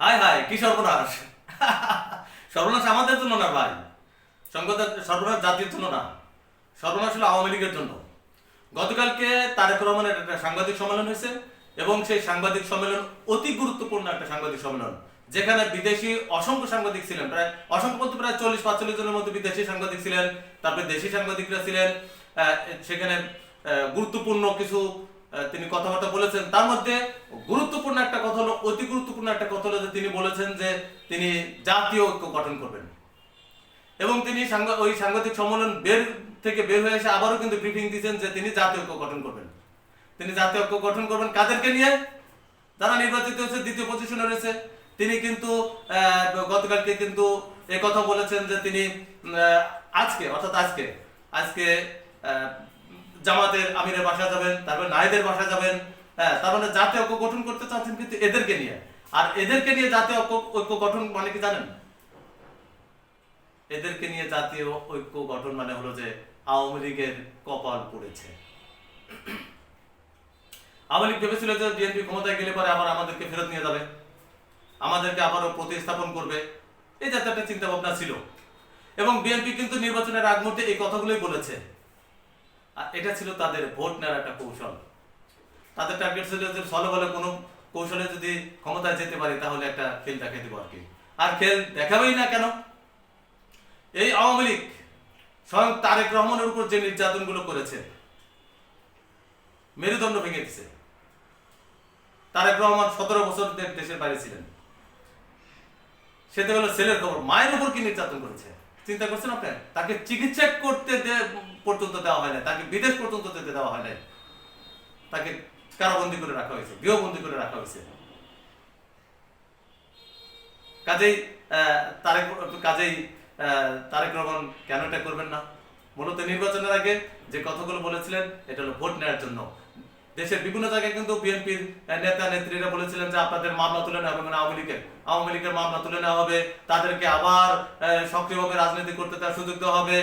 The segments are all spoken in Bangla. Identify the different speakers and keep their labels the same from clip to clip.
Speaker 1: হায় হায় কি সর্বনাশ? সর্বনাশ আমাদের জন্য না ভাই? সংবাদ সর্বনাশ জাতির জন্য না। সর্বনাশ হলো আওয়ামী লীগের জন্য। গতকালকে তারেক রহমানের একটা সাংবাদিক সম্মেলন হয়েছে এবং সেই সাংবাদিক সম্মেলন অতি গুরুত্বপূর্ণ একটা সাংবাদিক সম্মেলন, যেখানে বিদেশি অসংখ্য সাংবাদিক ছিলেন, প্রায় অসংখ্য বলতে প্রায় চল্লিশ, পাঁচচল্লিশ জনের মতো বিদেশি সাংবাদিক ছিলেন, তারপরে দেশি সাংবাদিকরা ছিলেন সেখানে গুরুত্বপূর্ণ কিছু তিনি কথাবার্তা বলেছেন। তার মধ্যে গুরুত্বপূর্ণ একটা কথা হলো, অতি গুরুত্বপূর্ণ একটা কথা হলো যে তিনি বলেছেন যে তিনি জাতীয় ঐক্য গঠন করবেন। এবং তিনি ওই সাংবাদিক সম্মেলন বের থেকে বের হয়ে এসে আবারও কিন্তু ব্রিফিং দিয়েছেন যে তিনি জাতীয় ঐক্য গঠন করবেন। তিনি জাতীয় ঐক্য গঠন করবেন কাদেরকে নিয়ে? যারা নির্বাচিত হয়েছে, দ্বিতীয় পজিশনে রয়েছে। তিনি কিন্তু গতকালকে কিন্তু এই কথা বলেছেন যে তিনি আজকে, অর্থাৎ আজকে আজকে জামাতের আমিরের বাসা যাবেন, তারপর নাইদের বাসা যাবেন হ্যাঁ তার মানে জাতীয় ঐক্য গঠন করতে চাচ্ছেন কিন্তু এদেরকে নিয়ে। আর এদেরকে নিয়ে জাতীয় ঐক্য ঐক্য গঠন মানে কি জানেন? এদেরকে নিয়ে জাতীয় ঐক্য গঠন মানে হলো যে আওয়ামী লীগের কপাল পড়েছে। আওয়ামী লীগ ভেবেছিল যে বিএনপি ক্ষমতায় গেলে পরে আবার আমাদেরকে ফেরত নিয়ে যাবে। আমাদেরকে আবারও প্রতিস্থাপন করবে। এই জাতীয় একটা চিন্তা ভাবনা ছিল। এবং বিএনপি কিন্তু নির্বাচনের আগ মুহূর্তে এই কথাগুলোই বলেছে। আর এটা ছিল তাদের ভোট নেওয়ার একটা কৌশল। তাদের টার্গেট ছিল যে ফলে বলে কোনো কৌশলে যদি ক্ষমতায় যেতে পারি, তাহলে একটা খেল দেখাই দেবো আর কি আর খেল দেখাবেই না কেন? এই আওয়ামী লীগ স্বয়ং তারেক রহমানের উপর যে নির্যাতনগুলো করেছে, মেরুদণ্ড ভেঙে দিছে। তারেক রহমান সতেরো বছর দেশের বাইরে ছিলেন। সেটা হলো ছেলের খবর। মায়ের উপর কি নির্যাতন করেছে? চিন্তা করছেন আপনি? তাকে চিকিৎসা করতে পর্যন্ত দেওয়া হয় না তাকে বিদেশ পর্যন্ত যেতে দেওয়া হয় নাই। তাকে কারাবন্দি করে রাখা হয়েছে, গৃহবন্দী করে রাখা হয়েছে। কাজেই তারেক কাজেই তারেক রহমান কেন এটা করবেন না? মূলত নির্বাচনের আগে যে কথাগুলো বলেছিলেন, এটা হলো ভোট নেওয়ার জন্য। দেশের বিভিন্ন জায়গায় কিন্তু বিএনপির নেতা, নেত্রীরা বলেছিলেন যে আপনাদের মামলা তুলে নেওয়া হবে আওয়ামী লীগের আওয়ামী লীগের মামলা তুলে নেওয়া হবে। তাদেরকে আবার সক্রিয়ভাবে রাজনীতি করতে তার সুযোগ দেওয়া হবে।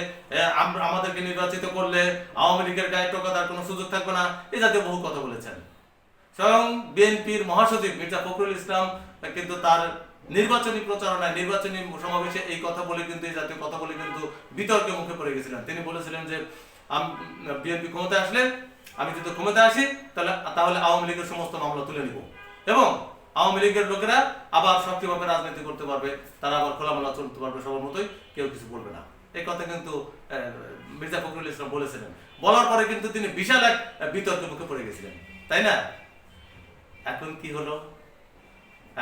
Speaker 1: আমাদেরকে নির্বাচিত করলে আওয়ামী লীগের গায়ে টোকাদার কোনো সুযোগ থাকবে না। এই জাতীয় বহু কথা বলেছেন। স্বয়ং বিএনপির মহাসচিব মির্জা ফখরুল ইসলাম কিন্তু তার নির্বাচনী প্রচারণায়, নির্বাচনী সমাবেশে এই কথা বলে কিন্তু, এই জাতীয় কথা বলে কিন্তু বিতর্কে মুখে পড়ে গেছিলেন। তিনি বলেছিলেন যে বিএনপি ক্ষমতায় আসলে আমি যদি ক্ষমতায় আসি, তাহলে তাহলে আওয়ামী লীগের সমস্ত মামলা তুলে নিব। এবং আওয়ামী লীগের লোকেরা আবার সক্রিয়ভাবে রাজনীতি করতে পারবে, তারা আবার খোলামেলা চলতে পারবে সবার মতোই, কেউ কিছু বলবে না। এই কথা কিন্তু মির্জা ফখরুল ইসলাম বলেছিলেন। বলার পরে কিন্তু তিনি বিশাল এক বিতর্কের মুখে পড়ে গেছিলেন। তাই না? এখন কি হলো?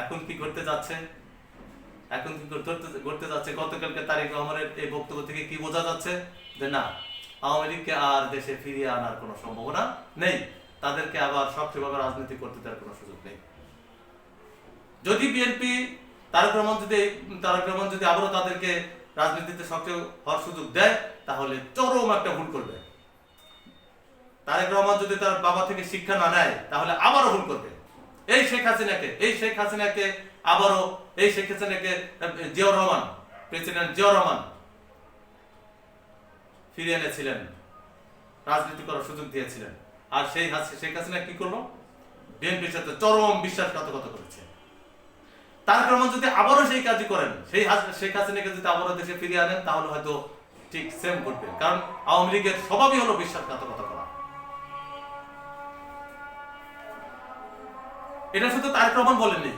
Speaker 1: এখন কি করতে যাচ্ছে? এখন কি করতে যাচ্ছে? গতকালকে তারিক রহমানের এই বক্তব্য থেকে কি বোঝা যাচ্ছে? যে না আওয়ামী লীগকে আর দেশে ফিরিয়ে আনার কোনো সম্ভাবনা নেই। তাদেরকে আবার সক্রিয়ভাবে রাজনীতি করতে দেওয়ার কোনো সুযোগ নেই। যদি বিএনপি তারেক রহমান যদি, তারেক রহমান যদি আবারও তাদেরকে রাজনীতিতে সক্রিয় হওয়ার সুযোগ দেয়, তাহলে চরম একটা ভুল করবে। তারেক রহমান যদি তার বাবা থেকে শিক্ষা না নেয়, তাহলে আবারও ভুল করবে। এই শেখ হাসিনাকে, এই শেখ হাসিনাকে আবারও, এই শেখ হাসিনাকে জিয়াউর রহমান, প্রেসিডেন্ট জিয়াউর রহমান ফিরিয়ে এনেছিলেন। রাজনীতি করার সুযোগ দিয়েছিলেন। আর সেই শেখ হাসিনা কি করল? বিএনপির সাথে চরম বিশ্বাসঘাতকতা করেছে। রহমান যদি আবারও সেই কাজই করেন, সেই শেখ হাসিনাকে যদি আবারও দেশে ফিরিয়ে আনেন, তাহলে হয়তো ঠিক সেম ঘটবে। কারণ আওয়ামী লীগের স্বভাবই হলো বিশ্বাসঘাতকতা করা। এটা শুধু তারেক রহমান বলেননি।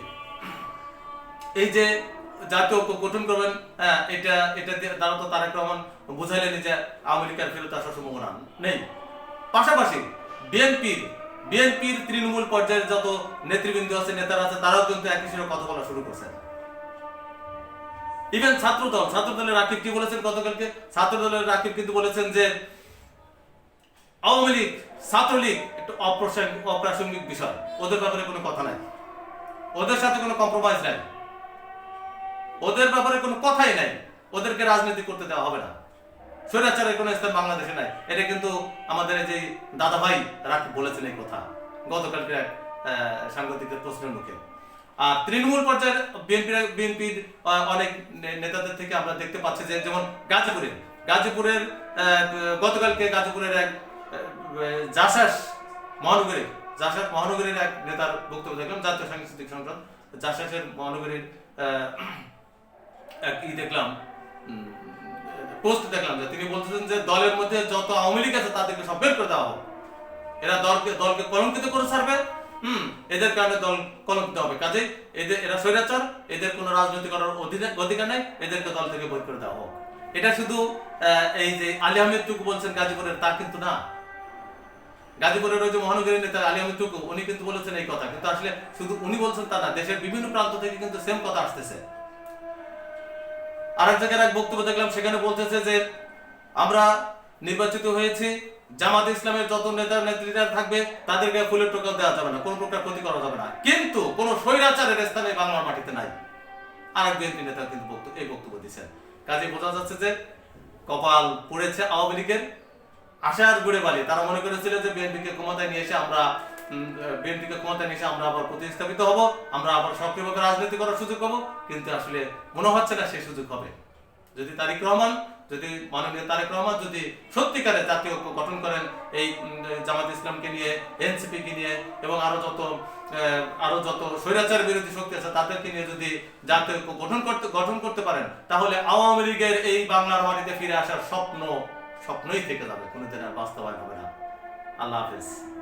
Speaker 1: এই যে জাতীয় ঐক্য গঠন করবেন হ্যাঁ এটা এটা দ্বারা তো তারেক রহমান যে ফেরত আসার সম্ভাবনা নেই। পাশাপাশি বিএনপির বিএনপির তৃণমূল পর্যায়ের যত নেতৃবৃন্দ আছে, নেতারা আছে, তারাও কিন্তু একই সঙ্গে কথা বলা শুরু করছেন। ইভেন ছাত্রদল, ছাত্রদলের রাকিব কি বলেছেন গতকালকে? ছাত্রদলের রাকিব কিন্তু বলেছেন যে আওয়ামী লীগ, ছাত্রলীগ একটু অপ্রাসঙ্গিক বিষয়। ওদের ব্যাপারে কোনো কথা নাই। ওদের সাথে কোনো কম্প্রোমাইজ নাই। ওদের ব্যাপারে কোনো কথাই নাই। ওদেরকে রাজনীতি করতে দেওয়া হবে না। স্বৈরাচারের কোনো স্থান বাংলাদেশে নাই। এটা কিন্তু আমাদের যে দাদা ভাই রাকিব বলেছেন এই কথা। গতকালকে এক প্রশ্নের মুখে। আর তৃণমূল পর্যায়ের বিএনপির বিএনপির অনেক নেতাদের থেকে আমরা দেখতে পাচ্ছি যে, যেমন গাজীপুরে, গাজীপুরের গতকালকে গাজীপুরের এক জাসাস মহানগরী, জাসাস মহানগরীর এক নেতার বক্তব্য দেখলাম, জাতীয় সাংস্কৃতিক সংসদ। জাসাসের মহানগরীর ই দেখলাম পোস্ট দেখলাম যে তিনি বলতেছেন যে দলের মধ্যে যত আওয়ামী লীগ আছে তাদেরকে সব বের করে দেওয়া এরা দলকে দলকে কলঙ্কিত করে ছাড়বে, হুম, এদের কারণে দল কলঙ্কিত হবে। কাজে এদের, এরা স্বৈরাচার, এদের কোনো রাজনৈতিক করার অধিকার নাই, এদেরকে দল থেকে বই করে দেওয়া হোক। এটা শুধু এই যে আলী আহমেদ টুকু বলছেন গাজীপুরের, তা কিন্তু না। গাজীপুরের ওই যে মহানগরীর নেতা আলী আহমেদ টুকু, উনি কিন্তু বলেছেন এই কথা। কিন্তু আসলে শুধু উনি বলছেন তা না, দেশের বিভিন্ন প্রান্ত থেকে কিন্তু সেম কথা আসতেছে। আর এক জায়গায় এক বক্তব্য দেখলাম, সেখানে বলতেছে যে আমরা নির্বাচিত হয়েছি, জামাত ইসলামের যত নেতা নেত্রীরা থাকবে, তাদেরকে ফুলের টোকা দেওয়া যাবে না, কোনো প্রকার ক্ষতি করা যাবে না। কিন্তু কোনো স্বৈরাচারের স্থানে বাংলার মাটিতে নাই। আর এক বিএনপি নেতা কিন্তু এই বক্তব্য দিচ্ছেন কাজে বোঝা যাচ্ছে যে কপাল পড়েছে আওয়ামী লীগের, আশার গুড়ে বালি। তারা মনে করেছিল যে বিএনপিকে ক্ষমতায় নিয়ে এসে আমরা বিএনপিকে ক্ষমতায় নিয়ে আমরা আবার প্রতিস্থাপিত হব আমরা আবার সক্রিয়ভাবে রাজনীতি করার সুযোগ পাবো। কিন্তু আসলে মনে হচ্ছে না সেই সুযোগ হবে। যদি তারেক রহমান যদি মাননীয় তারেক রহমান যদি সত্যিকারে জাতীয় ঐক্য গঠন করেন এই জামাত ইসলামকে নিয়ে এনসিপি কে নিয়ে এবং আরও যত আহ, আরও যত স্বৈরাচার বিরোধী শক্তি আছে তাদেরকে নিয়ে যদি জাতীয় ঐক্য গঠন করতে গঠন করতে পারেন তাহলে আওয়ামী লীগের এই বাংলার মাটিতে ফিরে আসার স্বপ্ন স্বপ্নই থেকে যাবে কোনোদিন আর বাস্তবায়ন হবে না। আল্লাহ হাফেজ।